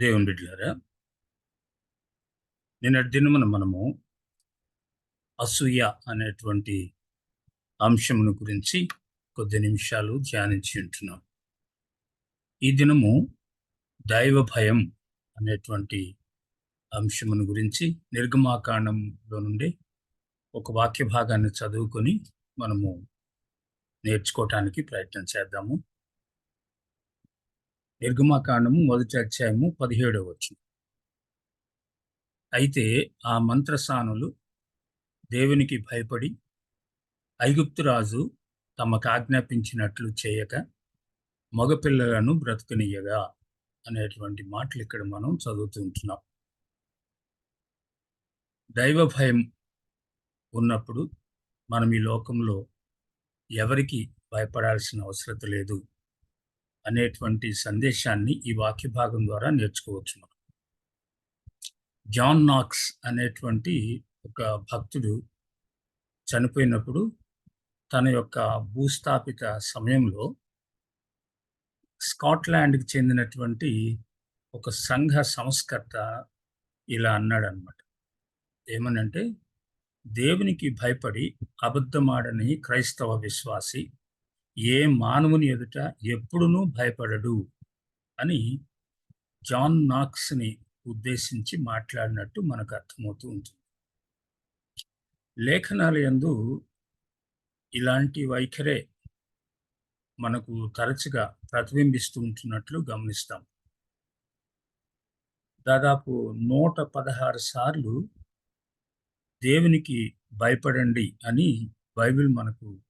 దేవుని బిడ్డలారా నిన్నటి దినమున మనము అసూయ అనేటువంటి అంశమును గురించి కొద్ది నిమిషాలు ధ్యానించి ఉంటున్నాం. ఈ దినము దైవ భయం అనేటువంటి అంశమును గురించి నిర్గమాకాండంలో నుండి ఒక వాక్య భాగాన్ని చదువుకొని మనము నేర్చుకోవటానికి ప్రయత్నం చేద్దాము. నిర్గమకాండము మొదటి అధ్యాయము పదిహేడవ వచ్చు అయితే ఆ మంత్రసానులు దేవునికి భయపడి ఐగుప్తు రాజు తమకు ఆజ్ఞాపించినట్లు చేయక మగపిల్లలను బ్రతుకునియగా అనేటువంటి మాటలు ఇక్కడ మనం చదువుతుంటున్నాం దైవ భయం ఉన్నప్పుడు మనం ఈ లోకంలో ఎవరికి భయపడాల్సిన అవసరం లేదు. అనేటువంటి సందేశాన్ని ఈ వాక్య భాగం ద్వారా నేర్చుకోవచ్చు మనం జాన్ నాక్స్ అనేటువంటి ఒక భక్తుడు చనిపోయినప్పుడు తన యొక్క భూస్థాపిత సమయంలో స్కాట్లాండ్కి చెందినటువంటి ఒక సంఘ సంస్కర్త ఇలా అన్నాడు అనమాట ఏమనంటే దేవునికి భయపడి అబద్ధమాడని క్రైస్తవ విశ్వాసి ఏ మానవుని ఎదుట ఎప్పుడునూ భయపడడు అని జాన్ నాక్స్ని ఉద్దేశించి మాట్లాడినట్టు మనకు అర్థమవుతూ ఉంటుంది. లేఖనాల యందు ఇలాంటి వైఖరే మనకు తరచుగా ప్రతిబింబిస్తూ ఉంటున్నట్లు గమనిస్తాం. దాదాపు నూట పదహారు సార్లు దేవునికి భయపడండి అని బైబిల్ మనకు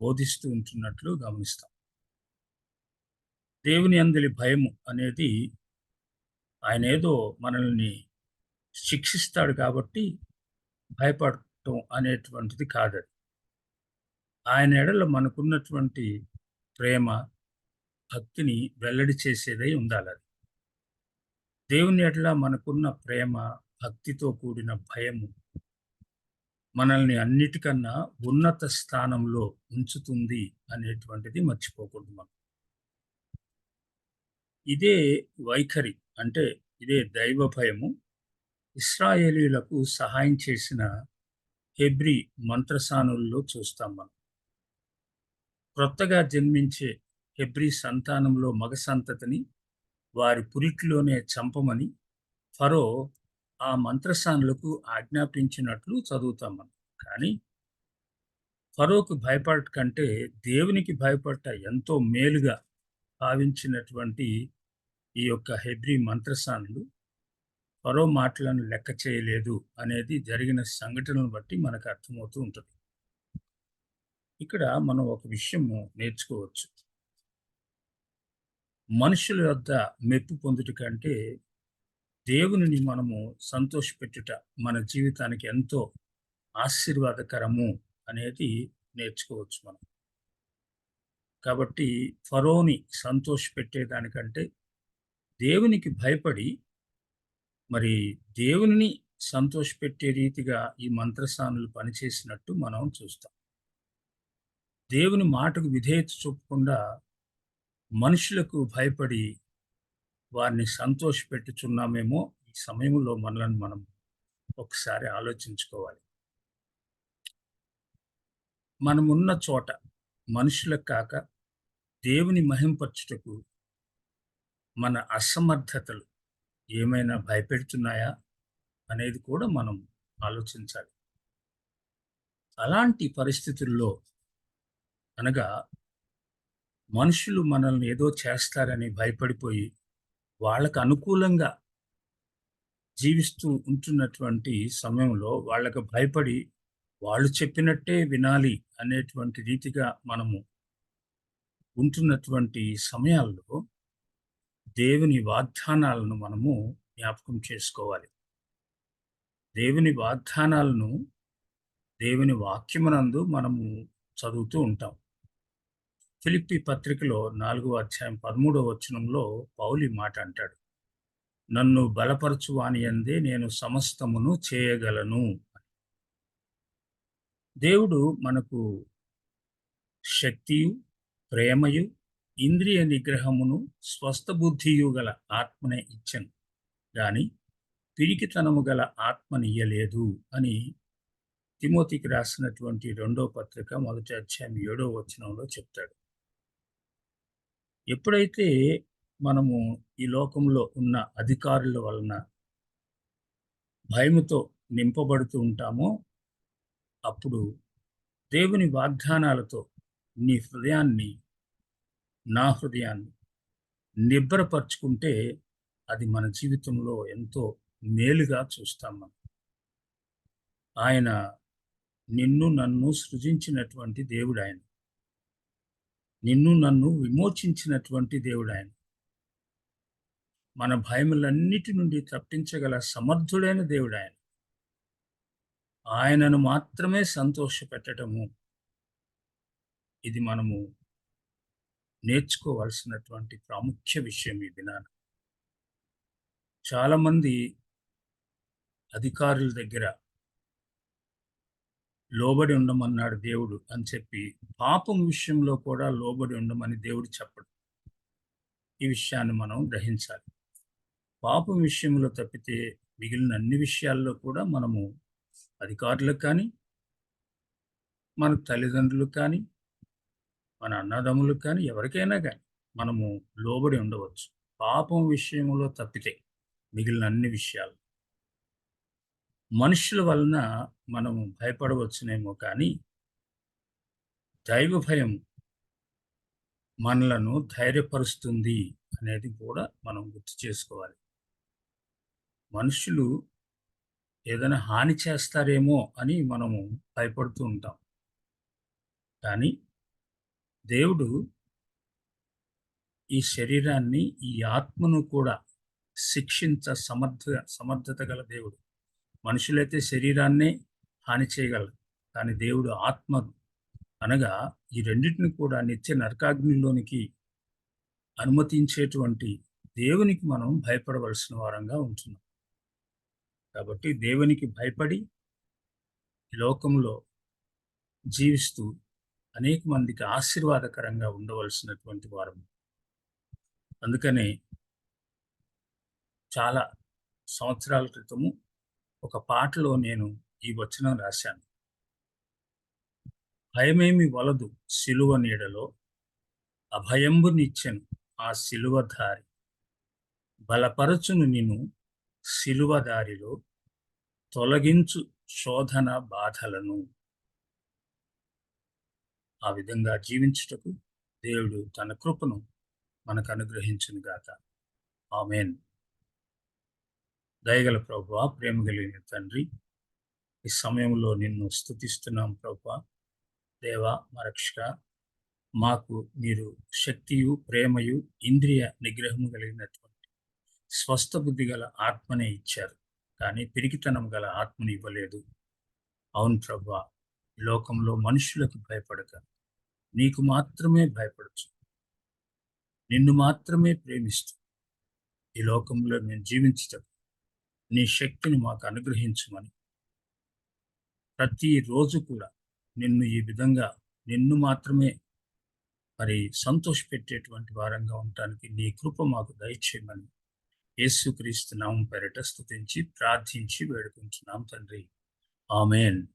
బోధిస్తూ ఉంటున్నట్లు గమనిస్తాం. దేవుని అందలి భయము అనేది ఆయన ఏదో మనల్ని శిక్షిస్తాడు కాబట్టి భయపడటం అనేటువంటిది కాదది. ఆయన ఎడల మనకున్నటువంటి ప్రేమ భక్తిని వెల్లడి చేసేదై ఉండాలి అది దేవుని ఎడల మనకున్న ప్రేమ భక్తితో కూడిన భయము మనల్ని అన్నిటికన్నా ఉన్నత స్థానంలో ఉంచుతుంది అనేటువంటిది మర్చిపోకూడదు మనం. ఇదే వైఖరి అంటే ఇదే దైవ భయము ఇస్రాయేలీలకు సహాయం చేసిన హెబ్రి మంత్రసానుల్లో చూస్తాం మనం. క్రొత్తగా జన్మించే హెబ్రి సంతానంలో మగ సంతతిని వారి పురిట్లోనే చంపమని ఫరో ఆ మంత్రస్థానులకు ఆజ్ఞాపించినట్లు చదువుతాం మనం. కానీ ఫరోకు భయపడట కంటే దేవునికి భయపడట ఎంతో మేలుగా భావించినటువంటి ఈ యొక్క హెబ్రి మంత్రస్థానులు ఫరో మాటలను లెక్క చేయలేదు అనేది జరిగిన సంఘటనను బట్టి మనకు అర్థమవుతూ ఉంటుంది. ఇక్కడ మనం ఒక విషయము నేర్చుకోవచ్చు. మనుషుల వద్ద మెప్పు పొందుట కంటే దేవుని మనము సంతోషపెట్టుట మన జీవితానికి ఎంతో ఆశీర్వాదకరము అనేది నేర్చుకోవచ్చు మనం. కాబట్టి ఫరోని సంతోషపెట్టేదానికంటే దేవునికి భయపడి మరి దేవుని సంతోషపెట్టే రీతిగా ఈ మంత్రసానులు పనిచేసినట్టు మనం చూస్తాం. దేవుని మాటకు విధేయత చూపకుండా మనుషులకు భయపడి వారిని సంతోషపెట్టుచున్నామేమో ఈ సమయంలో మనలను మనం ఒకసారి ఆలోచించుకోవాలి. మనమున్న చోట మనుషులకు కాక దేవుని మహింపరచుటకు మన అసమర్థతలు ఏమైనా భయపెడుతున్నాయా అనేది కూడా మనం ఆలోచించాలి. అలాంటి పరిస్థితుల్లో అనగా మనుషులు మనల్ని ఏదో చేస్తారని భయపడిపోయి వాళ్ళకు అనుకూలంగా జీవిస్తూ ఉంటున్నటువంటి సమయంలో వాళ్ళకు భయపడి వాళ్ళు చెప్పినట్టే వినాలి అనేటువంటి రీతిగా మనము ఉంటున్నటువంటి సమయాల్లో దేవుని వాగ్దానాలను మనము జ్ఞాపకం చేసుకోవాలి. దేవుని వాగ్దానాలను దేవుని వాక్యమునందు మనము చదువుతూ ఉంటాం. ఫిలిప్పి పత్రికలో నాలుగో అధ్యాయం పదమూడవ వచనంలో పౌలి మాట అంటాడు. నన్ను బలపరచువాని అందే నేను సమస్తమును చేయగలను దేవుడు మనకు శక్తియు ప్రేమయు ఇంద్రియ నిగ్రహమును స్వస్థ బుద్ధియు గల ఆత్మనే ఇచ్చను. గాని పిరికితనము గల ఆత్మనియ్యలేదు అని తిమోతికి రాసినటువంటి రెండో పత్రిక మొదటి అధ్యాయం ఏడో వచనంలో చెప్తాడు. ఎప్పుడైతే మనము ఈ లోకంలో ఉన్న అధికారుల వలన భయముతో నింపబడుతూ ఉంటామో అప్పుడు దేవుని వాగ్దానాలతో నీ హృదయాన్ని నా హృదయాన్ని నిబ్బరపరుచుకుంటే అది మన జీవితంలో ఎంతో మేలుగా చూస్తాం మనం. ఆయన నిన్ను నన్ను సృజించినటువంటి దేవుడు ఆయన. నిన్ను నన్ను విమోచించినటువంటి దేవుడు ఆయన మన భయములన్నిటి నుండి తప్పించగల సమర్థుడైన దేవుడు ఆయన ఆయనను మాత్రమే సంతోషపెట్టడము. ఇది మనము నేర్చుకోవాల్సినటువంటి ప్రాముఖ్య విషయం ఈ దినాన. చాలామంది అధికారుల దగ్గర లోబడి ఉండమన్నాడు దేవుడు అని చెప్పి పాపం విషయంలో కూడా లోబడి ఉండమని దేవుడు చెప్పడు. ఈ విషయాన్ని మనం గ్రహించాలి. పాపం విషయంలో తప్పితే మిగిలిన అన్ని విషయాల్లో కూడా మనము అధికారులకు కానీ మన తల్లిదండ్రులకు కానీ మన అన్నదమ్ములకు కానీ ఎవరికైనా కానీ మనము లోబడి ఉండవచ్చు. పాపం విషయంలో తప్పితే మిగిలిన అన్ని విషయాలు మనుషుల వలన మనము భయపడవచ్చునేమో కానీ దైవ భయం మనలను ధైర్యపరుస్తుంది అనేది కూడా మనం గుర్తు చేసుకోవాలి. మనుషులు ఏదైనా హాని చేస్తారేమో అని మనము భయపడుతూ ఉంటాం. కానీ దేవుడు ఈ శరీరాన్ని ఈ ఆత్మను కూడా శిక్షించ సమర్థ సమర్థత గల దేవుడు. మనుషులైతే శరీరాన్నే హాని చేయగలరు. కానీ దేవుడు ఆత్మ అనగా ఈ రెండింటిని కూడా నిత్య నరకాగ్నిలోనికి అనుమతించేటువంటి దేవునికి మనం భయపడవలసిన వారంగా ఉంటున్నాం. కాబట్టి దేవునికి భయపడి లోకంలో జీవిస్తూ అనేక మందికి ఆశీర్వాదకరంగా ఉండవలసినటువంటి వారం అందుకనే చాలా సంవత్సరాల క్రితము ఒక పాటలో నేను ఈ వచనం రాశాను. భయమేమి వలదు సిలువ నీడలో అభయంబునిచ్చెను ఆ సిలువ దారి. బలపరచును నిను సిలువ దారిలో తొలగించు శోధన బాధలను. ఆ విధంగా జీవించుటకు దేవుడు తన కృపను మనకు అనుగ్రహించను గాక ఆమెన్. దయగల ప్రభా ప్రేమ కలిగిన తండ్రి ఈ సమయంలో నిన్ను స్థుతిస్తున్నాం ప్రభా దేవ మరక్షక మాకు మీరు శక్తియు ప్రేమయు ఇంద్రియ నిగ్రహము కలిగినటువంటి స్వస్థ బుద్ధి గల ఆత్మనే ఇచ్చారు. కానీ పిరికితనం గల ఆత్మని ఇవ్వలేదు. అవును ప్రభా లోకంలో మనుషులకు భయపడక. నీకు మాత్రమే భయపడచ్చు. నిన్ను మాత్రమే ప్రేమిస్తూ ఈ లోకంలో నేను జీవించటం నీ శక్తిని మాకు అనుగ్రహించమని. ప్రతిరోజు కూడా నిన్ను ఈ విధంగా నిన్ను మాత్రమే మరి సంతోషపెట్టేటువంటి వారంగా ఉండటానికి నీ కృప మాకు దయచేయమని యేసుక్రీస్తు నామం పేరిట స్థుతించి ప్రార్థించి వేడుకుంటున్నాం తండ్రి. ఆమెన్.